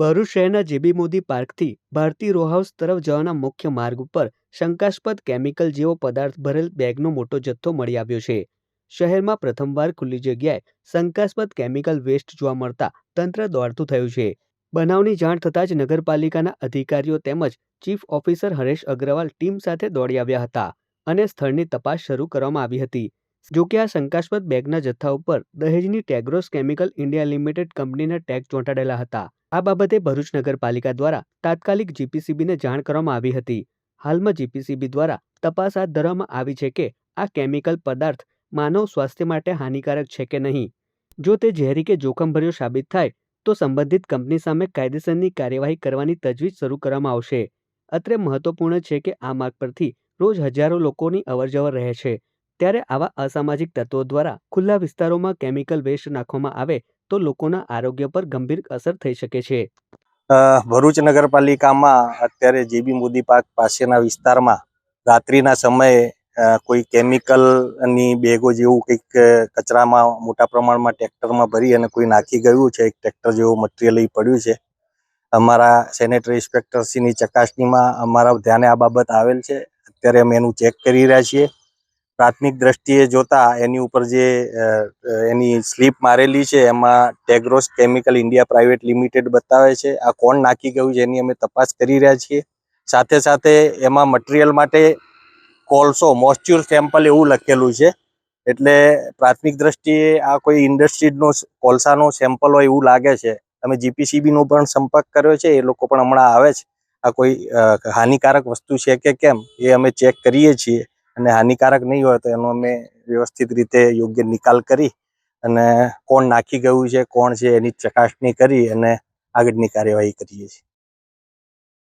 ભરૂચ શહેરના જેબી મોદી પાર્કથી Bharati row house તરફ જવાના મુખ્ય માર્ગ ઉપર શંકાસ્પદ કેમિકલ જેવો પદાર્થ ભરેલ બેગનો મોટો જથ્થો મળી આવ્યો છે. શહેરમાં પ્રથમવાર ખુલ્લી જગ્યાએ શંકાસ્પદ કેમિકલ વેસ્ટ જોવા મળતા તંત્ર દોડતું થયું છે. બનાવની જાણ થતાં જ નગરપાલિકાના અધિકારીઓ તેમજ chief officer Haresh Agarwal team સાથે દોડી આવ્યા હતા અને સ્થળની તપાસ શરૂ કરવામાં આવી હતી. જોકે આ શંકાસ્પદ બેગના જથ્થા ઉપર દહેજની ટેગ્રોસ કેમિકલ ઇન્ડિયા લિમિટેડ કંપનીના ટેગ ચોંટાડેલા હતા. આ બાબતે ભરૂચ નગરપાલિકા દ્વારા તાત્કાલિક જીપીસીબીને જાણ કરવામાં આવી હતી. હાલમાં જીપીસીબી દ્વારા તપાસ હાથ ધરવામાં આવી છે કે આ કેમિકલ પદાર્થ માનવ સ્વાસ્થ્ય માટે હાનિકારક છે કે નહીં. જો તે ઝેરી કે જોખમભર્યો સાબિત થાય, તો સંબંધિત કંપની સામે કાયદેસરની કાર્યવાહી કરવાની તજવીજ શરૂ કરવામાં આવશે. અત્રે મહત્વપૂર્ણ છે કે આ માર્ગ પરથી રોજ હજારો લોકોની અવરજવર રહે છે. ત્યારે આવા અસામાજિક તત્વો દ્વારા ખુલ્લા વિસ્તારોમાં કેમિકલ વેસ્ટ નાખવામાં આવે તો લોકોના આરોગ્ય પર ગંભીર અસર થઈ શકે છે. ભરૂચ નગરપાલિકામાં અત્યારે જેબી મોદી પાર્ક પાસેના વિસ્તારમાં રાત્રિના સમયે કોઈ કેમિકલની બેગો જેવું કંઈક કચરામાં મોટા પ્રમાણમાં ટ્રેક્ટરમાં ભરી અને કોઈ નાખી ગયું છે, એક ટ્રેક્ટર જેવું મટીરિયલ પડ્યું છે. અમારા સેનેટરી ઇન્સ્પેક્ટરશ્રીની ચકાસણીમાં અમારા ધ્યાને આ બાબત આવેલ છે. અત્યારે અમે એનું ચેક કરી રહ્યા છીએ. પ્રાથમિક દ્રષ્ટિએ જોતા એની ઉપર જે એની સ્લીપ મારેલી છે, એમાં Tagros chemical India private limited બતાવે છે. આ કોણ નાખી ગયું છે એની અમે તપાસ કરી રહ્યા છીએ. સાથે સાથે એમાં મટીરિયલ માટે કોલસો મોસ્ચ્યુર સેમ્પલ એવું લખેલું છે. એટલે પ્રાથમિક દ્રષ્ટિએ આ કોઈ ઇન્ડસ્ટ્રીનો કોલસાનો સેમ્પલ હોય એવું લાગે છે. અમે જીપીસીબીનો પણ સંપર્ક કર્યો છે, એ લોકો પણ હમણાં આવે છે. આ કોઈ હાનિકારક વસ્તુ છે કે કેમ, એ અમે ચેક કરીએ છીએ. અને હાનિકારક નહીં હોય તો એનો અમે વ્યવસ્થિત રીતે યોગ્ય નિકાલ કરી અને કોણ નાખી ગયું છે, કોણ છે એની ચકાસણી કરી અને આગળની કાર્યવાહી કરીએ છીએ.